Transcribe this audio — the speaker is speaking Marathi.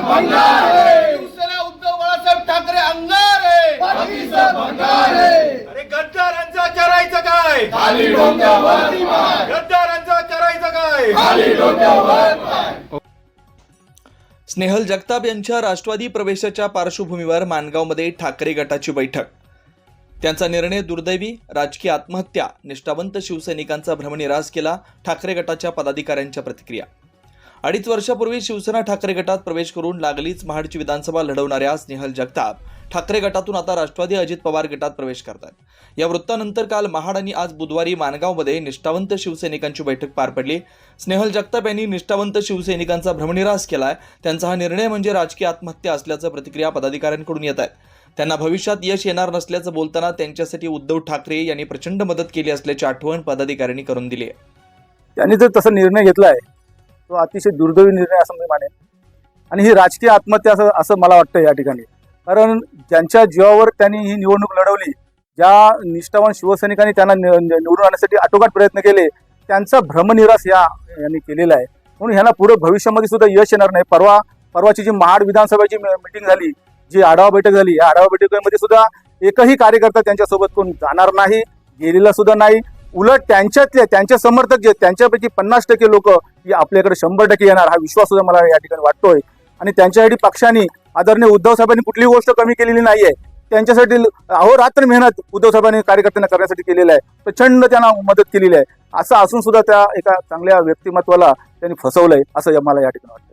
शिवसेना उद्धव बाळासाहेब ठाकरे अंगार आहे. अरे गद्दारांचा करायचं काय? गद्दारांचा करायचं काय? स्नेहल जगताप यांच्या राष्ट्रवादी प्रवेशाच्या पार्श्वभूमीवर माणगावमध्ये ठाकरे गटाची बैठक. त्यांचा निर्णय दुर्दैवी राजकीय आत्महत्या निष्ठावंत शिवसैनिकांचा भ्रमनिरास केला ठाकरे गटाच्या पदाधिकाऱ्यांच्या प्रतिक्रिया. अडीच वर्षापूर्वी शिवसेना ठाकरे गटात प्रवेश करून लागलीच महाडची विधानसभा लढवणाऱ्या स्नेहल जगताप ठाकरे गटातून आता राष्ट्रवादी अजित पवार गटात प्रवेश करतात. या वृत्तानंतर काल महाड आणि आज बुधवारी माणगावमध्ये निष्ठावंत शिवसैनिकांची बैठक पार पडली. स्नेहल जगताप यांनी निष्ठावंत शिवसैनिकांचा भ्रमनिरास केलाय. त्यांचा हा निर्णय म्हणजे राजकीय आत्महत्या असल्याचं प्रतिक्रिया पदाधिकाऱ्यांकडून येत आहेत त्यांना भविष्यात यश येणार नसल्याचं बोलताना त्यांच्यासाठी उद्धव ठाकरे यांनी प्रचंड मदत केली असल्याची आठवण पदाधिकाऱ्यांनी करून दिली आहे. त्यांनी जर तसा निर्णय घेतलाय तो अतिशय दुर्दैवी निर्णय असं मी मानेन. आणि ही राजकीय आत्महत्या असं असं मला वाटतं या ठिकाणी. कारण ज्यांच्या जीवावर त्यांनी ही निवडणूक लढवली ज्या निष्ठावान शिवसैनिकांनी त्यांना निवडून आणण्यासाठी आटोकाट प्रयत्न केले त्यांचा भ्रमनिरास या यांनी केलेला आहे. म्हणून ह्यांना पुढे भविष्यामध्ये सुद्धा यश येणार नाही. परवा परवाची जी महाड विधानसभेची मिटिंग झाली जी आढावा बैठक झाली या आढावा बैठकीमध्ये सुद्धा एकही कार्यकर्ता त्यांच्यासोबत कोण जाणार नाही गेलेला सुद्धा नाही. उलट त्यांच्यातले त्यांचे समर्थक जे त्यांच्यापैकी पन्नास टक्के लोक आपल्याकडे शंभर टक्के येणार. हा विश्वास सुद्धा मला या ठिकाणी वाटतोय. आणि त्यांच्यासाठी पक्षाने आदरणीय उद्धव साहेबांनी कुठलीही गोष्ट कमी केलेली नाहीये. त्यांच्यासाठी अहोरात्र मेहनत उद्धव साहेबांनी कार्यकर्त्यांना करण्यासाठी केलेलं आहे. प्रचंड त्यांना मदत केलेली आहे. असं असून सुद्धा त्या एका चांगल्या व्यक्तिमत्वाला त्यांनी फसवलंय असं मला या ठिकाणी वाटतं